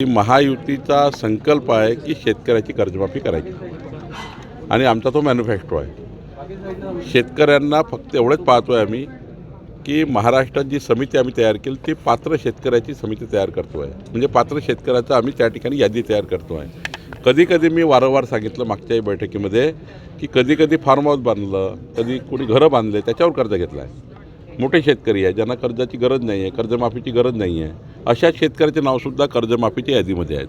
महायुतीचा संकल्प आहे की शेतकऱ्याची कर्जमाफी करायची. आणि आमचा तो मॅन्युफॅक्चरो आहे. शेतकऱ्यांना फक्त एवढंच पाहतो आहे आम्ही की महाराष्ट्रात जी समिती आम्ही तयार केली ती पात्र शेतकऱ्याची समिती तयार करतो आहे म्हणजे पात्र शेतकऱ्याचं आम्ही त्या ठिकाणी यादी तयार करतो आहे कधी कधी मी वारंवार सांगितलं मागच्याही बैठकीमध्ये की कधी कधी फार्म हाऊस बांधलं कधी कोणी घरं बांधले त्याच्यावर कर्ज घेतलं आहे मोठे शेतकरी आहे ज्यांना कर्जाची गरज नाही आहे कर्जमाफीची गरज नाही आहे अशा शेतकऱ्याचे नावसुद्धा कर्जमाफीच्या यादीमध्ये आहेत.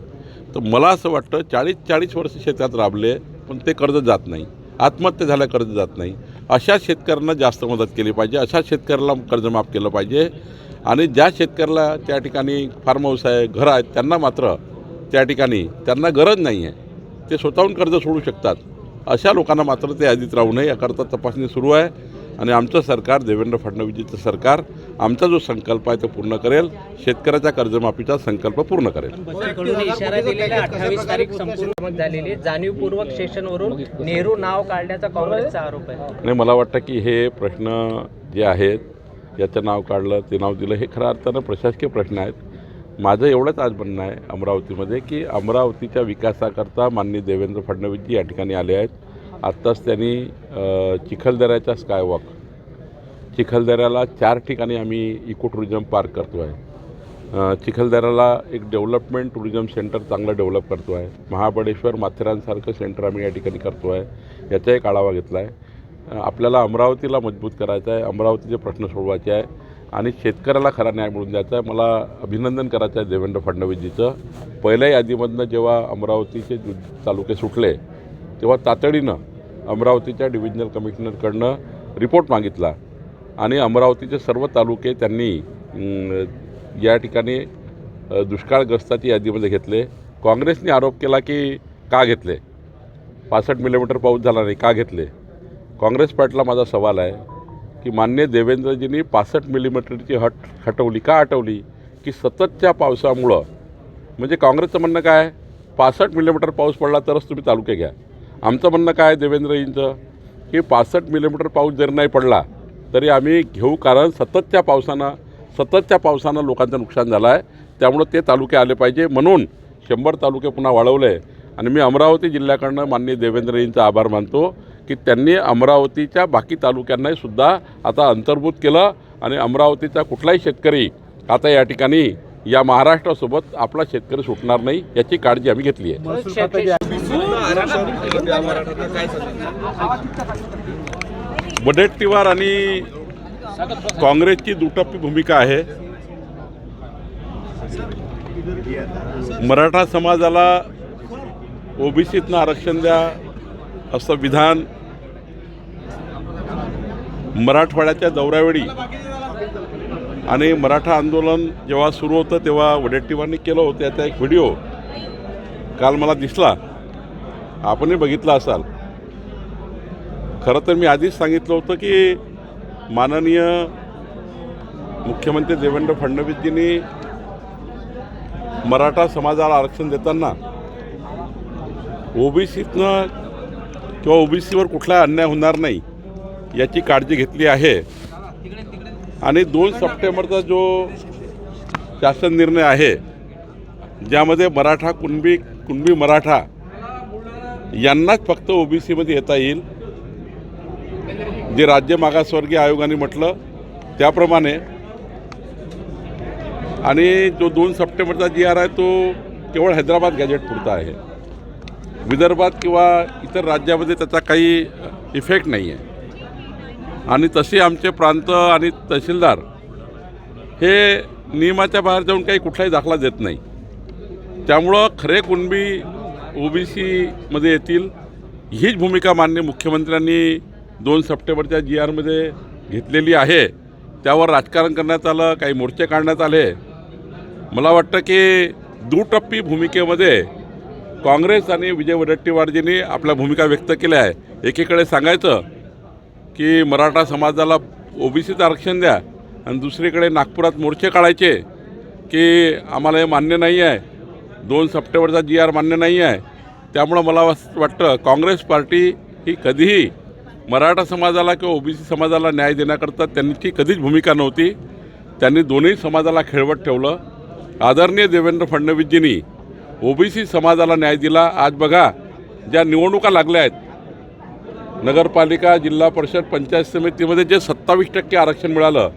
तर मला असं वाटतं चाळीस चाळीस वर्ष शेतात राबले पण ते कर्ज जात नाही. आत्महत्या झाल्या कर्ज जात नाही. अशा शेतकऱ्यांना जास्त मदत केली पाहिजे अशा शेतकऱ्याला कर्जमाफ केलं पाहिजे. आणि ज्या शेतकऱ्याला त्या ठिकाणी फार्म हाऊस आहे घरं आहेत त्यांना मात्र त्या ठिकाणी त्यांना गरज नाही आहे. ते स्वतःहून कर्ज सोडू शकतात. अशा लोकांना मात्र ते यादीत राहू नये याकरता तपासणी सुरू आहे. आणि आमचं सरकार देवेंद्र फडणवीसजीचं सरकार आमचा जो संकल्प आहे तो पूर्ण करेल. शेतकऱ्याच्या कर्जमाफीचा संकल्प पूर्ण करेल. जाणीवपूर्वक स्टेशनवरून नेहरू नाव काढण्याचा काँग्रेसचा आरोप आहे. आणि मला वाटतं की हे प्रश्न जे आहेत याचं नाव काढलं ते नाव दिलं हे खऱ्या अर्थानं प्रशासकीय प्रश्न आहेत. माझं एवढंच आज म्हणणं आहे अमरावतीमध्ये की अमरावतीच्या विकासाकरता माननीय देवेंद्र फडणवीसजी या ठिकाणी आले आहेत. आत्ताच त्यांनी चिखलदऱ्याचा स्कायवॉक चिखलदऱ्याला चार ठिकाणी आम्ही इको टुरिझम पार्क करतो आहे चिखलदऱ्याला एक डेव्हलपमेंट टुरिझम सेंटर चांगलं डेव्हलप करतो आहे महाबळेश्वर माथेरानसारखं सेंटर आम्ही या ठिकाणी करतो आहे याचा एक आढावा घेतला आहे आपल्याला अमरावतीला मजबूत करायचं आहे अमरावतीचे प्रश्न सोडवायचे आहे आणि शेतकऱ्याला खरा न्याय मिळून द्यायचा आहे. मला अभिनंदन करायचं आहे देवेंद्र फडणवीसजीचं. पहिल्या यादीमधनं जेव्हा अमरावतीचे तालुके सुटले तेव्हा तातडीनं अमरावतीच्या डिव्हिजनल कमिशनरकडनं रिपोर्ट मागितला आणि अमरावतीचे सर्व तालुके त्यांनी या ठिकाणी दुष्काळग्रस्ताची यादीमध्ये घेतले. काँग्रेसने आरोप केला की का घेतले? पासष्ट मिलीमीटर पाऊस झाला नाही का घेतले? काँग्रेस पार्टीला माझा सवाल आहे की मान्य देवेंद्रजींनी पासष्ट मिलीमीटरची हट हटवली का हटवली? की सततच्या पावसामुळं? म्हणजे काँग्रेसचं म्हणणं काय? पासष्ट मिलीमीटर पाऊस पडला तरच तुम्ही तालुके घ्या. आमचं म्हणणं काय देवेंद्रजींचं की पासष्ट मिलीमीटर पाऊस जर नाही पडला तरी आम्ही घेऊ कारण सततच्या पावसानं सततच्या पावसानं लोकांचं नुकसान झालं आहे त्यामुळं ते तालुके आले पाहिजे म्हणून शंभर तालुके पुन्हा वाढवले. आणि मी अमरावती जिल्ह्याकडनं माननीय देवेंद्रजींचा आभार मानतो की त्यांनी अमरावतीच्या बाकी तालुक्यांनाही सुद्धा आता अंतर्भूत केलं. आणि अमरावतीचा कुठलाही शेतकरी आता या ठिकाणी या महाराष्ट्रासोबत आपला शेतकरी सुटणार नाही याची काळजी आम्ही घेतली आहे. वडेट्टीवार आणि काँग्रेसची दुटप्पी भूमिका आहे. मराठा समाजाला ओबीसीतनं आरक्षण द्या असं विधान मराठवाड्याच्या दौऱ्यावेळी आणि मराठा आंदोलन जेव्हा सुरू होतं तेव्हा वडेट्टीवारनी केलं होतं. त्याचा एक व्हिडिओ काल मला दिसला. आपणही बघितला असाल. खरं तर मी आधीच सांगितलं होतं की माननीय मुख्यमंत्री देवेंद्र फडणवीसजींनी मराठा समाजाला आरक्षण देताना ओबीसीतनं किंवा ओबीसीवर कुठला अन्याय होणार नाही याची काळजी घेतली आहे. आणि दोन सप्टेंबरचा जो शासन निर्णय आहे ज्यामध्ये मराठा कुणबी कुणबी मराठा यांनाच फक्त ओबीसीमध्ये येता येईल जे राज्य मागासवर्गीय आयोगाने म्हटलं त्याप्रमाणे. आणि जो दोन सप्टेंबरचा जी आर आहे तो केवळ हैदराबाद गॅजेट पुरता आहे. विदर्भात किंवा इतर राज्यामध्ये त्याचा काही इफेक्ट नाही आहे आणि तसे आमचे प्रांत आणि तहसीलदार हे नियमाच्या बाहेर जाऊन काही कुठलाही दाखला देत नाही. त्यामुळं खरे कुणबी ओबीसीमध्ये येतील हीच भूमिका मान्य मुख्यमंत्र्यांनी दोन सप्टेंबरच्या जी आरमध्ये घेतलेली आहे. त्यावर राजकारण करण्यात आलं काही मोर्चे काढण्यात आले. मला वाटतं की दुटप्पी भूमिकेमध्ये काँग्रेस आणि विजय वडेट्टीवारजींनी आपल्या भूमिका व्यक्त केल्या आहे. एकीकडे सांगायचं की मराठा समाजाला ओबीसीचं आरक्षण द्या आणि दुसरीकडे नागपुरात मोर्चे काढायचे की आम्हाला हे मान्य नाही आहे. दोन सप्टेंबरचा जी आर मान्य नाही आहे. त्यामुळं मला वाटतं काँग्रेस पार्टी ही कधीही मराठा समाजाला किंवा ओबीसी समाजाला न्याय देण्याकरता त्यांची कधीच भूमिका नव्हती. त्यांनी दोन्ही समाजाला खेळवत ठेवलं. आदरणीय देवेंद्र फडणवीसजींनी ओबीसी समाजाला न्याय दिला. आज बघा ज्या निवडणुका लागल्या आहेत नगरपालिका जिल्हा परिषद पंचायत समितीमध्ये जे सत्तावीस टक्के आरक्षण मिळालं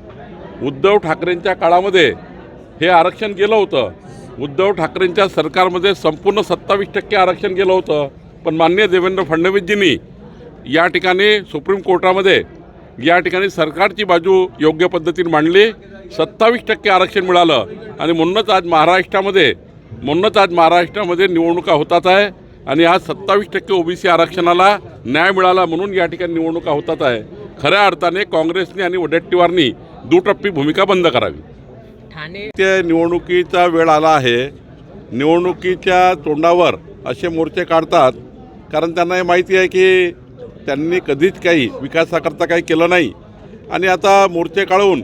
उद्धव ठाकरेंच्या काळामध्ये हे आरक्षण गेलं होतं. उद्धव ठाकरेंच्या सरकारमध्ये संपूर्ण सत्तावीस टक्के आरक्षण गेलं होतं. पण माननीय देवेंद्र फडणवीसजींनी या ठिकाणी सुप्रीम कोर्टामध्ये या ठिकाणी सरकारची बाजू योग्य पद्धतीने मांडली. सत्तावीस टक्के आरक्षण मिळालं. आणि म्हणूनच आज महाराष्ट्रामध्ये म्हणूनच आज महाराष्ट्रामध्ये निवडणुका होतात आहे. आणि आज सत्तावीस टक्के ओबीसी आरक्षणाला न्याय मिळाला म्हणून या ठिकाणी निवडणुका होतात आहे. खऱ्या अर्थाने काँग्रेसने आणि वडेट्टीवारनी दुटप्पी भूमिका बंद करावी. ठाणे ते निवडणुकीचा वेळ आला आहे. निवडणुकीच्या तोंडावर असे मोर्चे काढतात. कारण त्यांना हे माहिती आहे की त्यांनी कधीच काही विकासाकरता काही केलं नाही. आणि आता मोर्चे काढून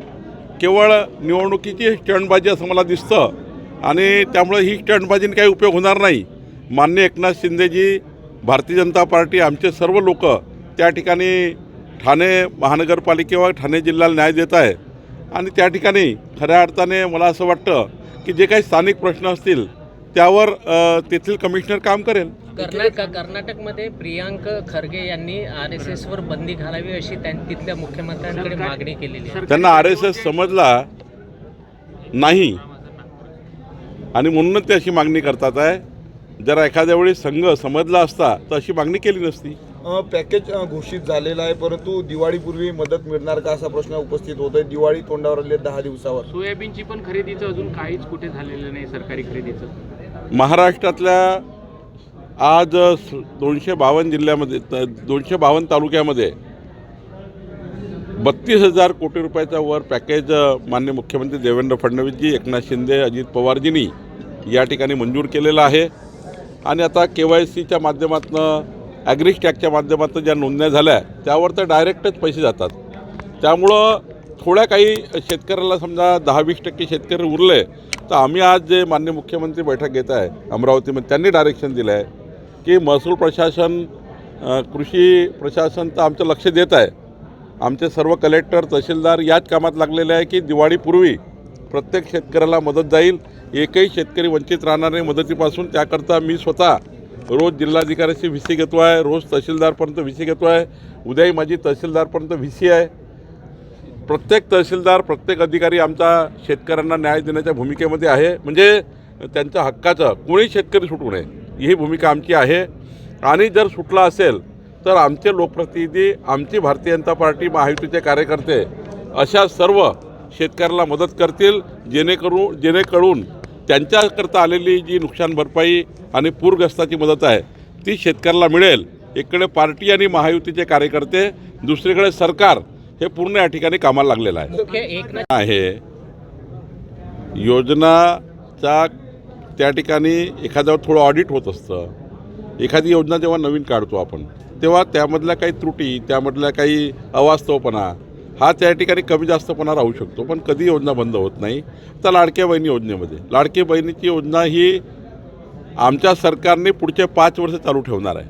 केवळ निवडणुकीची स्टंटबाजी असं मला दिसतं. आणि त्यामुळे ही स्टंटबाजीने काही उपयोग होणार नाही. मान्य एकनाथ शिंदेजी भारतीय जनता पार्टी आमचे सर्व लोक त्या ठिकाणी ठाणे महानगरपालिकेवर ठाणे जिल्ह्याला न्याय देत आहे. आणि त्या ठिकाणी खऱ्या अर्थाने मला असं वाटतं की जे काही स्थानिक प्रश्न असतील त्यावर तेथील कमिशनर काम करेल. कर्नाटक कर्नाटकमध्ये प्रियांक खरगे यांनी आर एस एसवर बंदी घालावी अशी तिथल्या मुख्यमंत्र्यांकडे मागणी केलेली आहे. त्यांना आर एस एस समजला नाही. आणि म्हणूनच ते अशी मागणी करतात आहे. जर एखाद्या वेळी संघ समजला असता तर अशी मागणी केली नसती. अ, पॅकेज घोषित झालेलं आहे परंतु दिवाळीपूर्वी मदत मिळणार का असा प्रश्न उपस्थित होत आहे दिवाळी तोंडावर आली दहा दिवसावर. सोयाबीनची पण खरेदीचं अजून काहीच कुठे झालेलं नाही सरकारी खरेदीचं. महाराष्ट्रातल्या आज दोनशे बावन्न जिल्ह्यामध्ये त- दोनशे बावन्न तालुक्यामध्ये बत्तीस हजार कोटी रुपयाचा वर पॅकेज अ, माननीय मुख्यमंत्री देवेंद्र फडणवीसजी एकनाथ शिंदे अजित पवारजींनी या ठिकाणी मंजूर केलेलं आहे. आणि आता के वाय सीच्या माध्यमातून ॲग्रिस्टॅकच्या माध्यमातून ज्या नोंदण्या झाल्या त्यावर तर डायरेक्टच पैसे जातात. त्यामुळं थोड्या काही शेतकऱ्याला समजा दहा वीस टक्के शेतकरी उरले तर आम्ही आज जे मान्य मुख्यमंत्री बैठक घेत आहे अमरावतीमध्ये त्यांनी डायरेक्शन दिलं आहे की महसूल प्रशासन कृषी प्रशासन तर आमचं लक्ष देत आहे. आमचे सर्व कलेक्टर तहसीलदार याच कामात लागलेले आहे की दिवाळीपूर्वी प्रत्येक शेतकऱ्याला मदत जाईल. एकही शेतकरी वंचित राहणार नाही मदतीपासून. त्याकरता मी स्वतः रोज जिल्हाधिकाऱ्याची व्ही सी घेतो आहे रोज तहसीलदारपर्यंत व्ही सी घेतो आहे उद्याही माझी तहसीलदारपर्यंत व्ही सी आहे. प्रत्येक तहसीलदार प्रत्येक अधिकारी आमचा शेतकऱ्यांना न्याय देण्याच्या भूमिकेमध्ये आहे. म्हणजे त्यांच्या हक्काचं कोणी शेतकरी सुटू नये ही भूमिका आमची आहे. आणि जर सुटला असेल तर आमचे लोकप्रतिनिधी आमची भारतीय जनता पार्टी महायुतीचे कार्यकर्ते अशा सर्व शेतकऱ्याला मदत करतील जेणेकरून जेणेकरून त्यांच्याकरता आलेली जी नुकसान भरपाई आणि पूरग्रस्ताची मदत आहे ती शेतकऱ्याला मिळेल. एकडे पार्टी आणि महायुतीचे कार्यकर्ते दुसरीकडे सरकार हे पूर्ण या ठिकाणी कामाला लागलेलं आहे. आहे. योजनाचा त्या ठिकाणी एखाद्यावर थोडं ऑडिट होत असतं. एखादी योजना जेव्हा नवीन काढतो आपण तेव्हा त्यामधल्या काही त्रुटी त्यामधल्या काही अवास्तवपणा हा त्या ठिकाणी कमी जास्तपणा राहू शकतो पण कधी योजना बंद होत नाही. तर लाडक्या बहिणी योजनेमध्ये लाडके बहिणीची योजना ही आमच्या सरकारने पुढचे पाच वर्ष चालू ठेवणार आहे.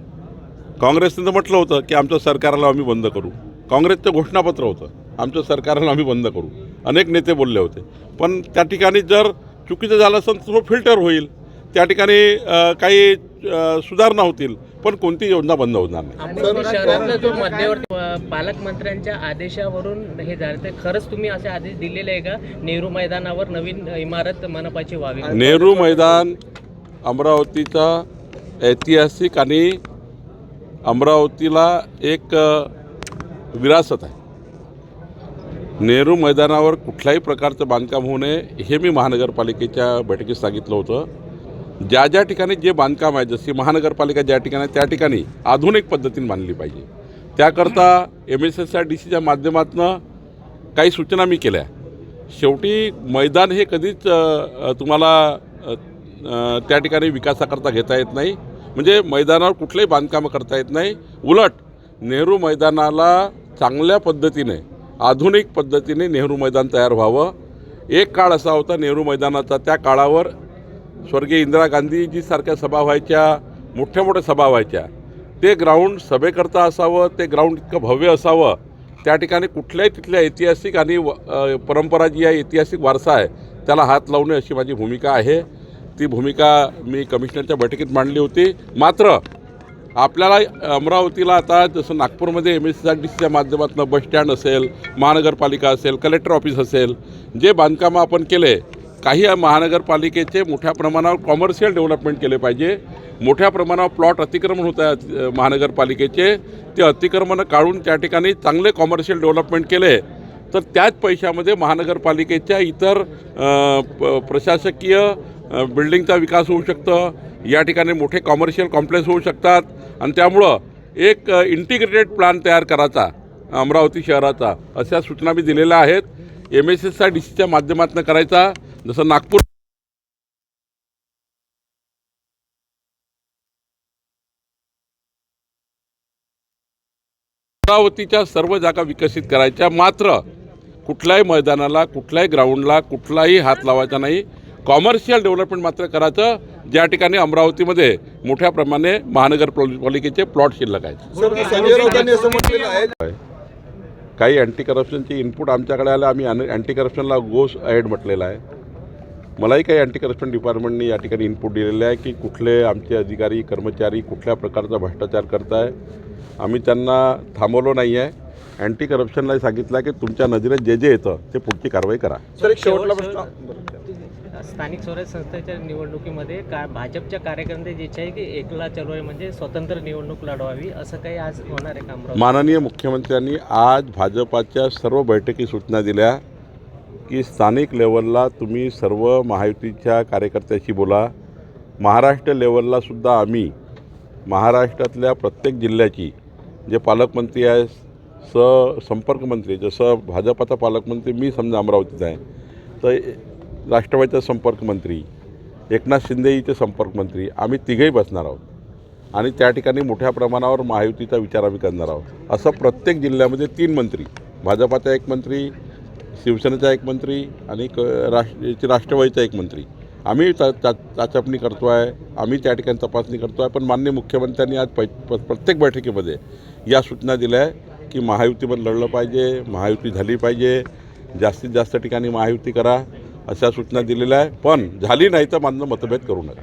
काँग्रेसनं तर म्हटलं होतं की आमचं सरकारला आम्ही बंद करू. काँग्रेसचं घोषणापत्र होतं आमचं सरकारला आम्ही बंद करू. अनेक नेते बोलले होते. पण त्या ठिकाणी जर चुकीचं झालं असेल तर तो फिल्टर होईल. त्या ठिकाणी काही सुधारणा होतील. पण कोणती योजना बंद होणार नाही. शहरातला जो मध्यवर्ती पालकमंत्र्यांच्या आदेशावरून हे झालं ते खरंच तुम्ही असे आदेश दिलेले आहे का? नेहरू मैदानावर नवीन इमारत मनपाची व्हावी नेहरू मैदान अमरावतीचा ऐतिहासिक आणि अमरावतीला एक विरासत आहे. नेहरू मैदानावर कुठल्याही प्रकारचं बांधकाम होऊ नये हे मी महानगरपालिकेच्या बैठकीत सांगितलं होतं. ज्या ज्या ठिकाणी जे बांधकाम आहे जशी महानगरपालिका ज्या ठिकाणी आहे, त्या ठिकाणी आधुनिक पद्धतीने बांधली पाहिजे. त्याकरता M S S R D सीच्या माध्यमातून काही सूचना मी केल्या. शेवटी मैदान हे कधीच तुम्हाला त्या ठिकाणी विकासाकरता घेता येत नाही. म्हणजे मैदानावर कुठलंही बांधकामं करता येत नाही. उलट नेहरू मैदानाला चांगल्या पद्धतीने आधुनिक पद्धतीने नेहरू मैदान तयार व्हावं. एक काळ असा होता नेहरू मैदानाचा त्या काळावर स्वर्गीय इंदिरा गांधीजीसारख्या सभा व्हायच्या मोठ्या मोठ्या सभा व्हायच्या. ते ग्राउंड सभेकरता असावं ते ग्राउंड इतकं भव्य असावं त्या ठिकाणी कुठल्याही तिथल्या ऐतिहासिक आणि व- परंपरा जी आहे ऐतिहासिक वारसा आहे त्याला हात लावणे अशी माझी भूमिका आहे. ती भूमिका मी कमिशनरच्या बैठकीत मांडली होती. मात्र आपल्याला अमरावतीला आता जसं नागपूरमध्ये एम एस आर डी सीच्या माध्यमातून बसस्टँड असेल महानगरपालिका असेल कलेक्टर ऑफिस असेल जे बांधकामं आपण केले काही महानगरपालिकेचे मोठ्या प्रमाणावर कॉमर्शियल डेव्हलपमेंट केले पाहिजे. मोठ्या प्रमाणावर प्लॉट अतिक्रमण होत आहे महानगरपालिकेचे. ते अतिक्रमणं काढून त्या ठिकाणी चांगले कॉमर्शियल डेव्हलपमेंट केले. तर त्याच पैशामध्ये महानगरपालिकेच्या इतर प- प्रशासकीय बिल्डिंगचा विकास होऊ शकतं. या ठिकाणी मोठे कॉमर्शियल कॉम्प्लेक्स होऊ शकतात. आणि त्यामुळं एक इंटिग्रेटेड प्लॅन तयार करायचा अमरावती शहराचा. अशा सूचना मी दिलेल्या आहेत. M S S I D सीच्या माध्यमातून करायचा. जसं नागपूर अमरावतीच्या सर्व जागा विकसित करायच्या. मात्र कुठल्याही मैदानाला कुठल्याही ग्राउंडला कुठलाही हात लावायचा नाही. कॉमर्शियल डेव्हलपमेंट मात्र करायचं. ज्या ठिकाणी अमरावतीमध्ये मोठ्या प्रमाणे महानगरपालिकेचे प्लॉट शिल्लक आहेत सर संजय राऊतांनी असं म्हटलेलं आहे काही अँटी करप्शनचे इनपुट आमच्याकडे आले आम्ही अँटी करप्शनला गोस ॲड म्हटलेलं आहे. मलाही काही अँटी करप्शन डिपार्टमेंटने या ठिकाणी इनपुट दिलेले आहे की कुठले आमचे अधिकारी कर्मचारी कुठल्या प्रकारचा भ्रष्टाचार करताय. आम्ही त्यांना थांबवलो नाही आहे अँटी करप्शनला सांगितलं आहे की तुमच्या नजरेत जे जे येतं ते पुढची कारवाई करा. सर एक शेवटला प्रश्न. स्थानिक स्वराज्य संस्थेच्या निवडणुकीमध्ये का भाजपच्या कार्यकर्त्यांची इच्छा आहे की एकला चलो म्हणजे स्वतंत्र निवडणूक लढवावी असं काही आज होणार आहे काम माननीय मुख्यमंत्र्यांनी आज भाजपाच्या सर्व बैठकी सूचना दिल्या की स्थानिक लेवलला तुम्ही सर्व महायुतीच्या कार्यकर्त्याशी बोला. महाराष्ट्र लेवलला सुद्धा आम्ही महाराष्ट्रातल्या प्रत्येक जिल्ह्याची जे पालकमंत्री आहे स संपर्कमंत्री जसं भाजपाचा पालकमंत्री मी समजा अमरावतीत आहे. तर राष्ट्रवादीचा संपर्कमंत्री एकनाथ शिंदेचे संपर्कमंत्री आम्ही तिघेही बसणार आहोत. आणि त्या ठिकाणी मोठ्या प्रमाणावर महायुतीचा विचार आम्ही करणार आहोत. असं प्रत्येक जिल्ह्यामध्ये तीन मंत्री भाजपाचा एक मंत्री शिवसेनेचा एक मंत्री आणि क राष्ट्र याची राष्ट्रवादीचा एक मंत्री. आम्ही चा चाचपणी करतो आहे आम्ही त्या ठिकाणी तपासणी करतो आहे पण माननीय मुख्यमंत्र्यांनी आज पै प- प्रत्येक बैठकीमध्ये या सूचना दिल्या आहे की महायुतीमध्ये लढलं पाहिजे महायुती झाली पाहिजे जास्तीत जास्त ठिकाणी महायुती करा. अशा सूचना दिलेल्या आहे पण झाली नाही तर माझं मतभेद करू नका.